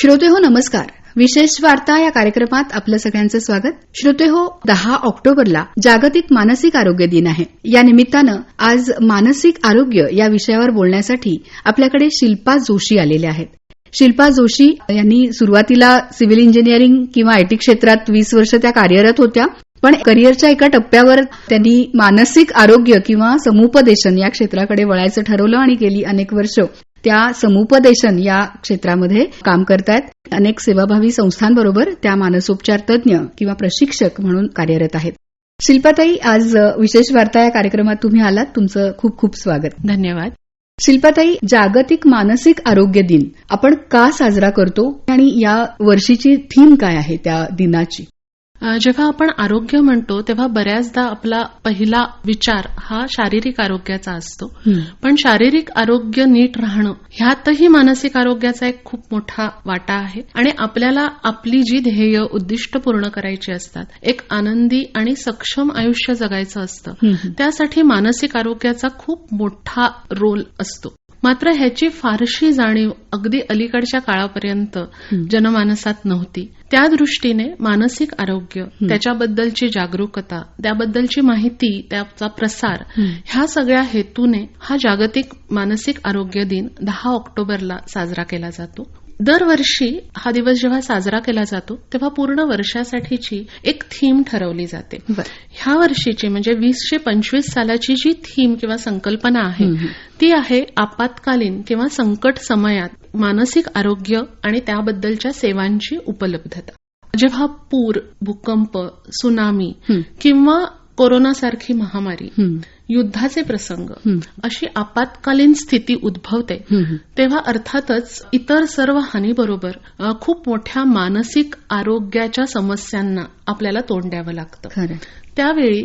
श्रोते हो नमस्कार. विशेष वार्ता या कार्यक्रमात आपलं सगळ्यांचं स्वागत. श्रोते हो दहा ऑक्टोबरला जागतिक मानसिक आरोग्य दिन आहे. या निमित्तानं आज मानसिक आरोग्य या विषयावर बोलण्यासाठी आपल्याकडे शिल्पा जोशी आलेल्या आहेत. शिल्पा जोशी यांनी सुरुवातीला सिव्हिल इंजिनिअरिंग किंवा आयटी क्षेत्रात वीस वर्ष त्या कार्यरत होत्या पण करिअरच्या एका टप्प्यावर त्यांनी मानसिक आरोग्य किंवा समुपदेशन या क्षेत्राकडे वळायचं ठरवलं आणि गेली अनेक वर्ष त्या समुपदेशन या क्षेत्रामध्ये काम करतायत. अनेक सेवाभावी संस्थांबरोबर त्या मानसोपचार तज्ञ किंवा प्रशिक्षक म्हणून कार्यरत आहेत. शिल्पाताई आज विशेष वार्ता या कार्यक्रमात तुम्ही आलात. तुमचं खूप खूप स्वागत. धन्यवाद. शिल्पाताई जागतिक मानसिक आरोग्य दिन आपण का साजरा करतो आणि या वर्षीची थीम काय आहे त्या दिनाची? जेव्हा आपण आरोग्य म्हणतो तेव्हा बऱ्याचदा आपला पहिला विचार हा शारीरिक आरोग्याचा असतो. पण शारीरिक आरोग्य नीट राहणं ह्यातही मानसिक आरोग्याचा एक खूप मोठा वाटा आहे. आणि आपल्याला आपली जी ध्येय उद्दिष्ट पूर्ण करायची असतात एक आनंदी आणि सक्षम आयुष्य जगायचं असतं त्यासाठी मानसिक आरोग्याचा खूप मोठा रोल असतो. मात्र ह्याची फारशी जाणीव अगदी अलीकडच्या काळापर्यंत जनमानसात नव्हती. त्या दृष्टीने मानसिक आरोग्य त्याच्याबद्दलची जागरूकता त्याबद्दलची माहिती त्याचा प्रसार ह्या सगळ्या हेतूने हा जागतिक मानसिक आरोग्य दिन दहा ऑक्टोबरला साजरा केला जातो. दरवर्षी हा दिवस जेव्हा साजरा केला जातो तेव्हा पूर्ण वर्षासाठीची एक थीम ठरवली जाते. ह्या वर्षीची म्हणजे वीसशे पंचवीस सालाची जी थीम किंवा संकल्पना आहे ती आहे आपत्कालीन किंवा संकट समयात मानसिक आरोग्य आणि त्याबद्दलच्या सेवांची उपलब्धता. जेव्हा पूर भूकंप सुनामी किंवा कोरोनासारखी महामारी युद्धाचे प्रसंग अशी आपत्कालीन स्थिती उद्भवते. तेव्हा अर्थातच इतर सर्व हानीबरोबर खूप मोठ्या मानसिक आरोग्याच्या समस्यांना आपल्याला तोंड द्यावं लागतं. त्यावेळी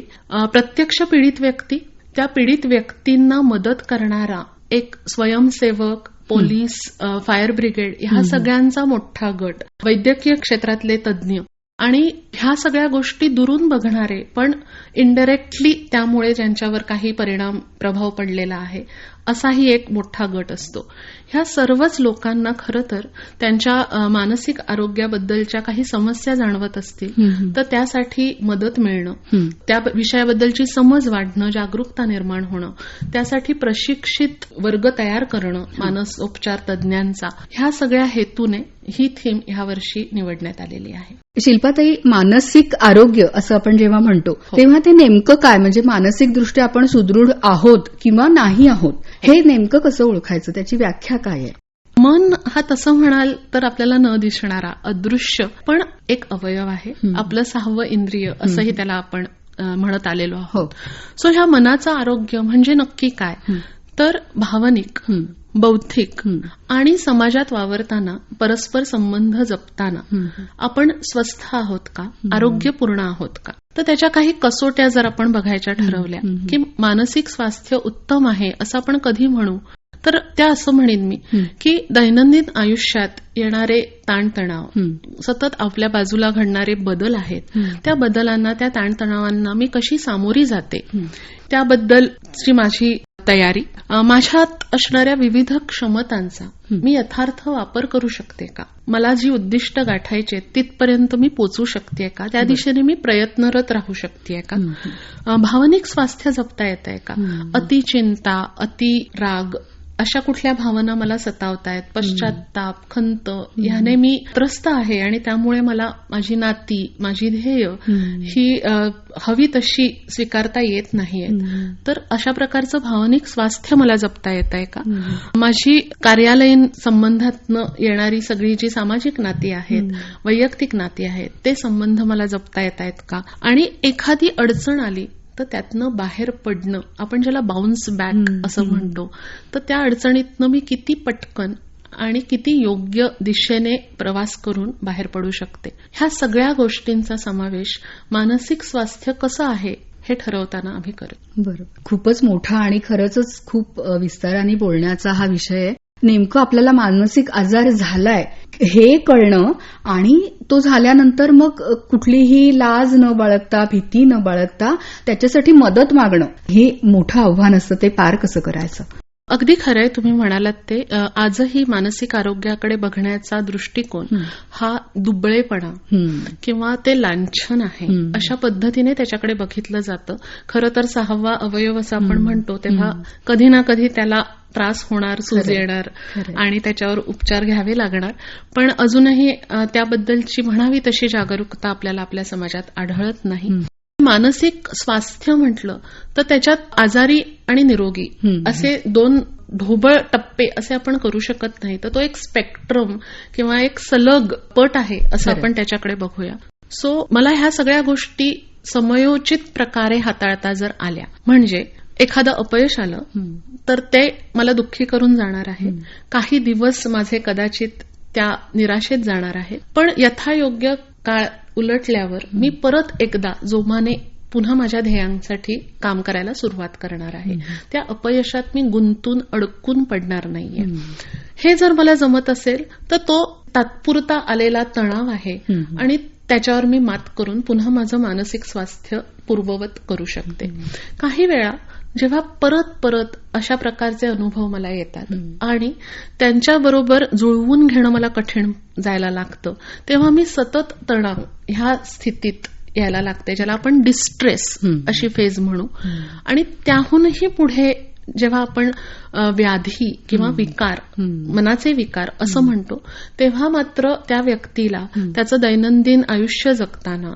प्रत्यक्ष पीडित व्यक्ती त्या पीडित व्यक्तींना मदत करणारा एक स्वयंसेवक पोलीस फायर ब्रिगेड ह्या सगळ्यांचा मोठा गट वैद्यकीय क्षेत्रातले तज्ज्ञ आणि ह्या सगळ्या गोष्टी दुरून बघणारे पण इनडायरेक्टली त्यामुळे ज्यांच्यावर काही परिणाम प्रभाव पडलेला आहे असाही एक मोठा गट असतो. ह्या सर्वच लोकांना खरं तर त्यांच्या मानसिक आरोग्याबद्दलच्या काही समस्या जाणवत असतील तर त्यासाठी मदत मिळणं त्या विषयाबद्दलची समज वाढणं जागरूकता निर्माण होणं त्यासाठी प्रशिक्षित वर्ग तयार करणं मानसोपचार तज्ज्ञांचा ह्या सगळ्या हेतूने ही थीम ह्या वर्षी निवडण्यात आलेली आहे. शिल्पाताई मानसिक आरोग्य असं आपण जेव्हा म्हणतो तेव्हा ते नेमकं काय? म्हणजे मानसिक दृष्ट्या आपण सुदृढ आहोत किंवा नाही आहोत हे नेमकं कसं ओळखायचं? त्याची व्याख्या काय आहे? मन हा तसं म्हणाल तर आपल्याला न दिसणारा अदृश्य पण एक अवयव आहे. आपलं सहावं इंद्रिय असंही त्याला आपण म्हणत आलेलो आहोत. हो. सो ह्या मनाचं आरोग्य म्हणजे नक्की काय? तर भावनिक बौद्धिक आणि समाजात वावरताना परस्पर संबंध जपताना आपण स्वस्थ आहोत का? आरोग्यपूर्ण आहोत का? तर त्याच्या काही कसोट्या जर आपण बघायच्या ठरवल्या की मानसिक स्वास्थ्य उत्तम आहे असं आपण कधी म्हणू? तर त्या असं म्हणेन मी की दैनंदिन आयुष्यात येणारे ताणतणाव सतत आपल्या बाजूला घडणारे बदल आहेत. त्या बदलांना त्या ताणतणावांना मी कशी सामोरी जाते? त्याबद्दलची माझी तयारी. माझ्यात असणाऱ्या विविध क्षमतांचा मी यथार्थ वापर करू शकते का? मला जी उद्दिष्ट गाठायची तिथपर्यंत मी पोचू शकते का? त्या दिशेने मी प्रयत्नरत राहू शकते का? भावनिक स्वास्थ्य जपता येत आहे का? अति चिंता अति राग अशा कुठल्या भावना मला सतावतायत? पश्चाताप खंत ह्याने मी त्रस्त आहे आणि त्यामुळे मला माझी नाती माझी ध्येय ही हवी तशी स्वीकारता येत नाहीये. तर अशा प्रकारचं भावनिक स्वास्थ्य मला जपता येत आहे का माझी कार्यालयीन संबंधातनं येणारी सगळी जी सामाजिक नाती आहेत वैयक्तिक नाती आहेत ते संबंध मला जपता येत आहेत का? आणि एखादी अडचण आली तर त्यातनं बाहेर पडणं आपण ज्याला बाउन्स बॅक असं म्हणतो तर त्या अडचणीतनं मी किती पटकन आणि किती योग्य दिशेने प्रवास करून बाहेर पडू शकते. ह्या सगळ्या गोष्टींचा समावेश मानसिक स्वास्थ्य कसं आहे हे ठरवताना आम्ही करतो. बरोबर. खूपच मोठा आणि खरंच खूप विस्ताराने बोलण्याचा हा विषय आहे. नेमकं आपल्याला मानसिक आजार झालाय हे कळणं आणि तो झाल्यानंतर मग कुठलीही लाज न बाळगता भीती न बाळगता त्याच्यासाठी मदत मागणं हे मोठं आव्हान असतं ते पार कसं करायचं? अगदी खरंय तुम्ही म्हणालात ते आजही मानसिक आरोग्याकडे बघण्याचा दृष्टिकोन हं. दुबळेपणा. किंवा ते लांछन आहे. अशा पद्धतीने त्याच्याकडे बघितलं जातं खरं तर सहावा अवयव असं आपण. म्हणतो तेव्हा. कधी ना कधी त्याला त्रास होणार सूज. येणार. आणि त्याच्यावर उपचार घ्यावे लागणार पण अजूनही त्याबद्दलची म्हणावी तशी जागरूकता आपल्याला आपल्या समाजात आढळत नाही. मानसिक स्वास्थ्य म्हटलं तर त्याच्यात आजारी आणि निरोगी. असे दोन ढोबळ टप्पे असे आपण करू शकत नाही तर तो एक स्पेक्ट्रम किंवा एक सलग पट आहे असं. आपण त्याच्याकडे बघूया सो मला ह्या सगळ्या गोष्टी समयोचित प्रकारे हाताळता जर आल्या म्हणजे एखादं अपयश आलं. तर ते मला दुःखी करून जाणार आहे. काही दिवस माझे कदाचित त्या निराशेत जाणार आहे पण यथायोग्य काळ उलटल्यावर मी परत एकदा जोमाने पुन्हा माझ्या ध्येयांसाठी काम करायला सुरुवात करणार आहे. त्या अपयशात मी गुंतून अडकून पडणार नाहीये. हं. जर मला जमत असेल तर तो तात्पुरता आलेला तणाव आहे. आणि त्याच्यावर मी मात करून पुन्हा माझं मानसिक स्वास्थ्य पूर्ववत करू शकते. काही वेळा जेव्हा परत परत अशा प्रकारचे अनुभव मला येतात. आणि त्यांच्याबरोबर जुळवून घेणं मला कठीण जायला लागतं तेव्हा मी सतत तणाव ह्या स्थितीत यायला लागते ज्याला आपण डिस्ट्रेस. अशी फेज म्हणू. आणि त्याहूनही पुढे जेव्हा आपण व्याधी किंवा विकार. मनाचे विकार असं म्हणतो तेव्हा मात्र त्या व्यक्तीला. त्याचं दैनंदिन आयुष्य जगताना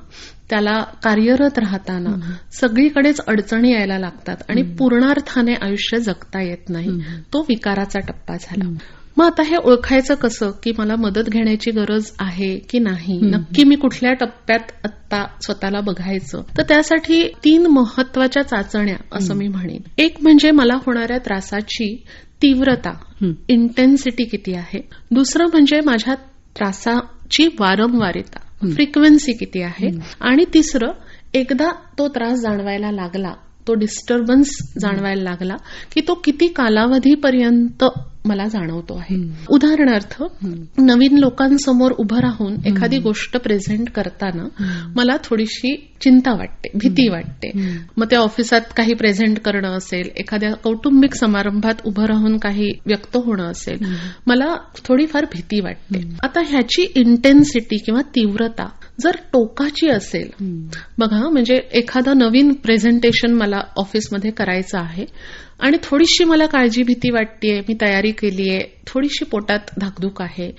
त्याला कार्यरत राहताना. सगळीकडेच अडचणी यायला लागतात आणि पूर्णार्थाने आयुष्य जगता येत नाही. तो विकाराचा टप्पा झाला. मग आता हे ओळखायचं कसं की मला मदत घेण्याची गरज आहे की नाही. नक्की मी कुठल्या टप्प्यात आत्ता स्वतःला बघायचं तर त्यासाठी तीन महत्त्वाच्या चाचण्या असं मी म्हणेन एक म्हणजे मला होणाऱ्या त्रासाची तीव्रता. इंटेन्सिटी किती आहे दुसरं म्हणजे माझ्या त्रासाची वारंवारिता. फ्रिक्वेन्सी किती आहे. आणि तिसरं एकदा तो त्रास जाणवायला लागला तो डिस्टर्बन्स जाणवायला लागला की तो किती कालावधीपर्यंत मला जाणवतो आहे. उदाहरणार्थ. नवीन लोकांसमोर उभं राहून एखादी गोष्ट प्रेझेंट करताना. मला थोडीशी चिंता वाटते भीती वाटते. मग ते ऑफिसात काही प्रेझेंट करणं असेल एखाद्या कौटुंबिक समारंभात उभं राहून काही व्यक्त होणं असेल. मला थोडीफार भीती वाटते. आता ह्याची इंटेन्सिटी किंवा तीव्रता जर टोकाची असेल. बघा म्हणजे एखादं नवीन प्रेझेंटेशन मला ऑफिसमध्ये करायचं आहे आणि थोडीशी मला काळजी भीती वाटतेय मी तयारी केलीये थोडीशी पोटात धाकधूक आहे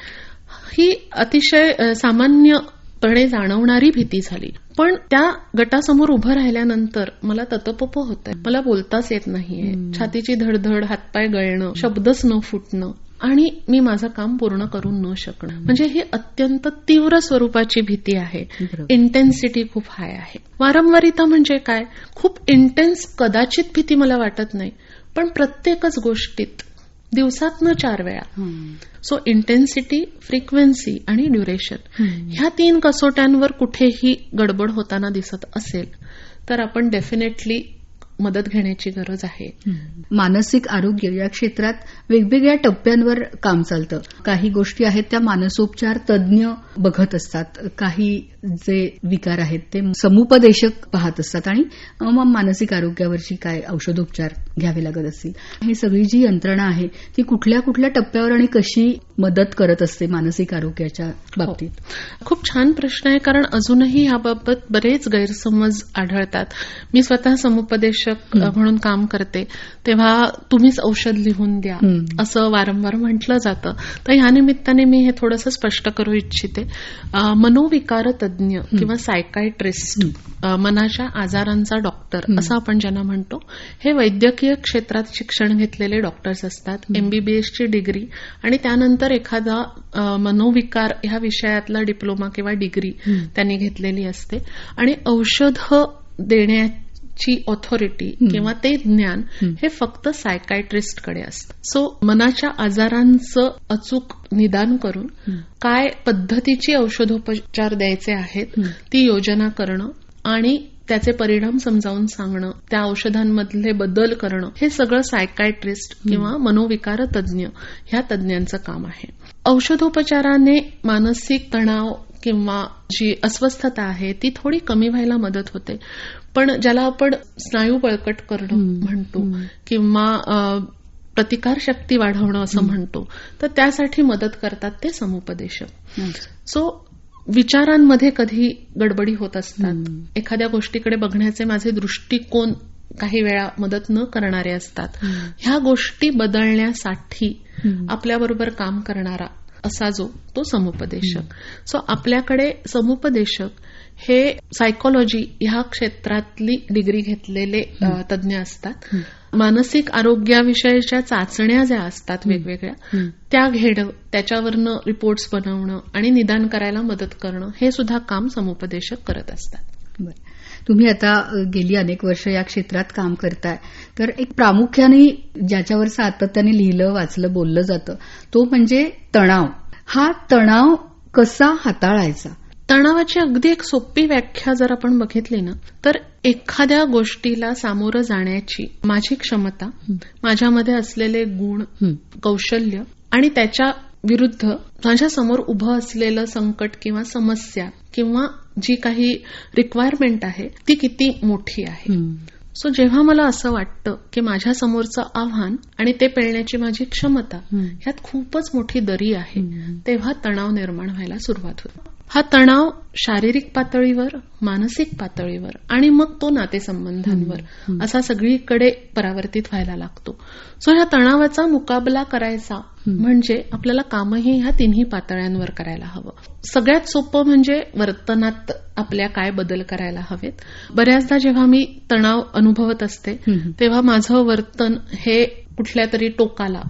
ही अतिशय सामान्यपणे जाणवणारी भीती झाली पण त्या गटासमोर उभं राहिल्यानंतर मला ततपप होत आहे मला बोलताच येत नाहीये. छातीची धडधड हातपाय गळणं शब्दच न फुटणं आणि मी माझं काम पूर्ण करू न शकणं म्हणजे ही अत्यंत तीव्र स्वरूपाची भीती आहे. इंटेन्सिटी खूप हाय आहे वारंवारिता म्हणजे काय खूप इंटेन्स कदाचित भीती मला वाटत नाही पण प्रत्येकच गोष्टीत दिवसातनं चार वेळा. सो इंटेन्सिटी फ्रिक्वेन्सी आणि ड्युरेशन. ह्या तीन कसोट्यांवर कुठेही गडबड होताना दिसत असेल तर आपण डेफिनेटली मदत घेण्याची गरज आहे. मानसिक आरोग्य या क्षेत्रात वेगवेगळ्या टप्प्यांवर काम चालतं. काही गोष्टी आहेत त्या मानसोपचार तज्ज्ञ बघत असतात. काही जे विकार आहेत ते समुपदेशक पाहत असतात आणि मग मानसिक आरोग्यावरची काय औषधोपचार घ्यावे लागत असतील. ही सगळी जी यंत्रणा आहे ती कुठल्या कुठल्या टप्प्यावर आणि कशी मदत करत असते मानसिक आरोग्याच्या बाबतीत. खूप छान प्रश्न आहे कारण अजूनही याबाबत बरेच गैरसमज आढळतात. मी स्वतः समुपदेशक हं. म्हणून काम करते तेव्हा तुम्हीच औषध लिहून द्या हं. असं वारंवार म्हटलं जातं. तर ह्या निमित्ताने मी हे थोडंसं स्पष्ट करू इच्छिते. मनोविकार तज्ज्ञ किंवा सायकायट्रिस्ट मनाच्या आजारांचा डॉक्टर हं. असं आपण ज्यांना म्हणतो हे वैद्यकीय क्षेत्रात शिक्षण घेतलेले डॉक्टर्स असतात. एमबीबीएसची डिग्री आणि त्यानंतर एखादा अं, मनोविकार ह्या विषयातला डिप्लोमा किंवा डिग्री. त्यांनी घेतलेली असते आणि औषध देण्याची ऑथॉरिटी. किंवा ते ज्ञान हं. फक्त सायकायट्रिस्टकडे असतं सो मनाच्या आजारांचं अचूक निदान करून. काय पद्धतीची औषधोपचार द्यायचे आहेत. ती योजना करणं आणि त्याचे परिणाम समजावून सांगणं त्या औषधांमधले बदल करणं हे सगळं सायकायट्रिस्ट किंवा मनोविकार तज्ज्ञ ह्या तज्ज्ञांचं काम आहे. औषधोपचाराने मानसिक तणाव किंवा जी अस्वस्थता आहे ती थोडी कमी व्हायला मदत होते. पण ज्याला आपण स्नायू बळकट करणं. म्हणतो. किंवा अ, प्रतिकारशक्ती वाढवणं असं म्हणतो तर त्यासाठी मदत करतात ते समुपदेशक. सो विचारांमध्ये कधी गडबडी होत असतात. एखाद्या गोष्टीकडे बघण्याचे माझे दृष्टिकोन काही वेळा मदत न करणारे असतात. ह्या गोष्टी बदलण्यासाठी आपल्याबरोबर काम करणारा असा जो तो समुपदेशक. सो आपल्याकडे समुपदेशक हे सायकोलॉजी ह्या क्षेत्रातली डिग्री घेतलेले तज्ज्ञ असतात. मानसिक आरोग्याविषयीच्या चाचण्या ज्या असतात वेगवेगळ्या त्या घेणं त्याच्यावरनं रिपोर्ट्स बनवणं आणि निदान करायला मदत करणं हे सुद्धा काम समुपदेशक करत असतात. तुम्ही आता गेली अनेक वर्ष या क्षेत्रात काम करताय. तर एक प्रामुख्याने ज्याच्यावर सातत्याने लिहिलं वाचलं बोललं जातं तो म्हणजे तणाव. हा तणाव कसा हाताळायचा? तणावाची अगदी एक सोपी व्याख्या जर आपण बघितली ना तर एखाद्या गोष्टीला सामोरं जाण्याची माझी क्षमता माझ्यामध्ये असलेले गुण कौशल्य आणि त्याच्या विरुद्ध माझ्यासमोर उभं असलेलं संकट किंवा समस्या किंवा जी काही रिक्वायरमेंट आहे ती किती मोठी आहे. सो जेव्हा मला असं वाटतं की माझ्या समोरचं आव्हान आणि ते पेलण्याची माझी क्षमता ह्यात खूपच मोठी दरी आहे तेव्हा तणाव निर्माण व्हायला सुरुवात होते. हा तणाव शारीरिक पातळीवर मानसिक पातळीवर आणि मग तो नातेसंबंधांवर असा सगळीकडे परावर्तित व्हायला लागतो. सो ह्या तणावाचा मुकाबला करायचा म्हणजे आपल्याला कामही ह्या तिन्ही पातळ्यांवर करायला हवं. सगळ्यात सोपं म्हणजे वर्तनात आपल्या काय बदल करायला हवेत. बऱ्याचदा जेव्हा मी तणाव अनुभवत असते तेव्हा माझं वर्तन हे कुठल्या तरी टोकाला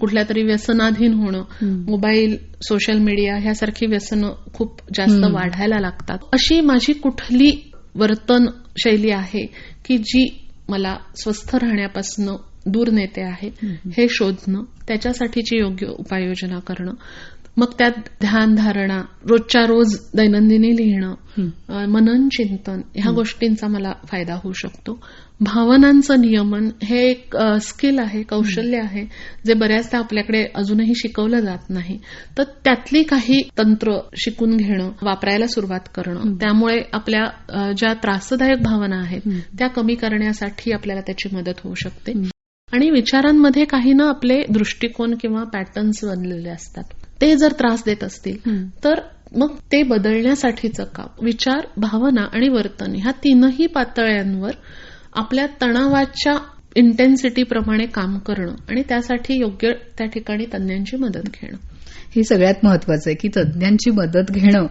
कुठल्या तरी व्यसनाधीन होणं मोबाईल सोशल मीडिया ह्यासारखी व्यसनं खूप जास्त वाढायला लागतात. अशी माझी कुठली वर्तन शैली आहे की जी मला स्वस्थ राहण्यापासून दूर नेते आहे हे शोधणं त्याच्यासाठीची योग्य उपाययोजना करणं मग त्यात ध्यान धारणा रोजच्या रोज दैनंदिनी लिहिणं मनन चिंतन ह्या गोष्टींचा मला फायदा होऊ शकतो. भावनांचं नियमन हे एक स्किल आहे कौशल्य आहे जे बऱ्याचदा आपल्याकडे अजूनही शिकवलं जात नाही. तर त्यातली काही तंत्र शिकून घेणं वापरायला सुरुवात करणं त्यामुळे आपल्या ज्या त्रासदायक भावना आहेत त्या कमी करण्यासाठी आपल्याला त्याची मदत होऊ शकते. आणि विचारांमध्ये काही ना आपले दृष्टिकोन किंवा पॅटर्न्स बनलेले असतात. ते जर त्रास देत असतील तर मग ते बदलण्यासाठीचं काम विचार भावना आणि वर्तन ह्या तीनही पातळ्यांवर आपल्या तणावाच्या इंटेन्सिटी प्रमाणे काम करणं आणि त्यासाठी योग्य त्या ठिकाणी तज्ञांची मदत घेणं. हे सगळ्यात महत्वाचं आहे की तज्ज्ञांची मदत घेणं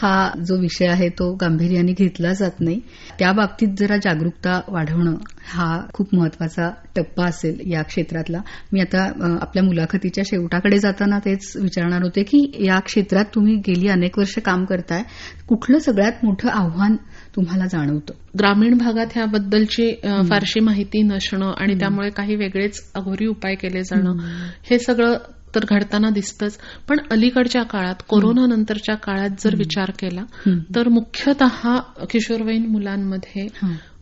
हा जो विषय आहे तो गांभीर्याने घेतला जात नाही. त्या बाबतीत जरा जागरूकता वाढवणं हा खूप महत्त्वाचा टप्पा असेल या क्षेत्रातला. मी आता आपल्या मुलाखतीच्या शेवटाकडे जाताना तेच विचारणार होते की या क्षेत्रात तुम्ही गेली अनेक वर्ष काम करताय. कुठलं सगळ्यात मोठं आव्हान तुम्हाला जाणवतं? ग्रामीण भागात ह्याबद्दलची फारशी माहिती नसणं आणि त्यामुळे काही वेगळेच अघोरी उपाय केले जाणं हे सगळं तर घडताना दिसतंच. पण अलीकडच्या काळात कोरोना नंतरच्या काळात जर विचार केला तर मुख्यतः किशोरवयीन मुलांमध्ये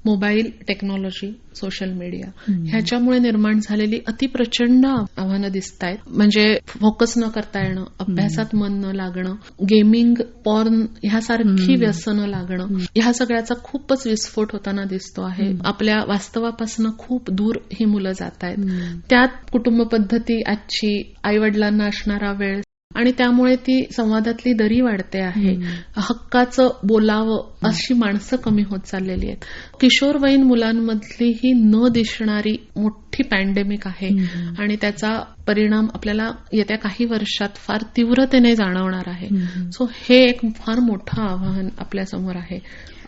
मोबाईल टेक्नॉलॉजी सोशल मीडिया ह्याच्यामुळे निर्माण झालेली अतिप्रचंड आव्हानं दिसत आहेत म्हणजे फोकस न करता येणं अभ्यासात मन न लागणं गेमिंग पॉर्न ह्यासारखी व्यसनं लागणं ह्या सगळ्याचा खूपच विस्फोट होताना दिसतो आहे. आपल्या वास्तवापासून खूप दूर ही मुलं जात आहेत त्यात कुटुंब पद्धती आजची आई वडिलांना असणारा वेळ आणि त्यामुळे ती संवादातली दरी वाढते आहे. हक्काचं बोलावं अशी माणसं कमी होत चाललेली आहेत. किशोरवयीन मुलांमधली ही न दिसणारी मोठी पॅन्डेमिक आहे. आणि त्याचा परिणाम आपल्याला येत्या काही वर्षात फार तीव्रतेने जाणवणार आहे. सो हे एक फार मोठं आव्हान आपल्यासमोर आहे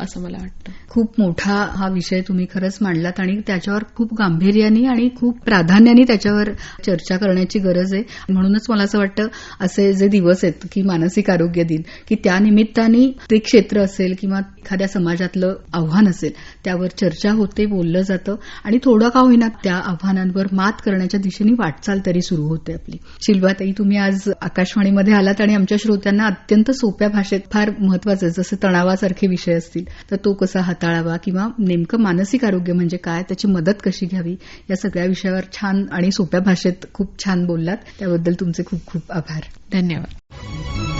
असं मला वाटतं. खूप मोठा हा विषय तुम्ही खरंच मांडलात आणि त्याच्यावर खूप गांभीर्याने आणि खूप प्राधान्याने त्याच्यावर चर्चा करण्याची गरज आहे. म्हणूनच मला असं वाटतं असे जे दिवस आहेत की मानसिक आरोग्य दिन की त्या निमित्ताने ते क्षेत्र असेल किंवा एखाद्या समाजातलं आव्हान असेल त्यावर चर्चा होते बोललं जातं आणि थोडं का होईना त्या आव्हानांवर मात करण्याच्या दिशेने वाटचाल तरी सुरू होते आपली. शिल्वाताई तुम्ही आज आकाशवाणीमध्ये आलात आणि आमच्या श्रोत्यांना अत्यंत सोप्या भाषेत फार महत्वाचं जसं तणावासारखे विषय असतील तर तो कसा हाताळावा किंवा नेमकं मानसिक आरोग्य म्हणजे काय त्याची मदत कशी घ्यावी या सगळ्या विषयावर छान आणि सोप्या भाषेत खूप छान बोललात. त्याबद्दल तुमचे खूप खूप आभार. धन्यवाद.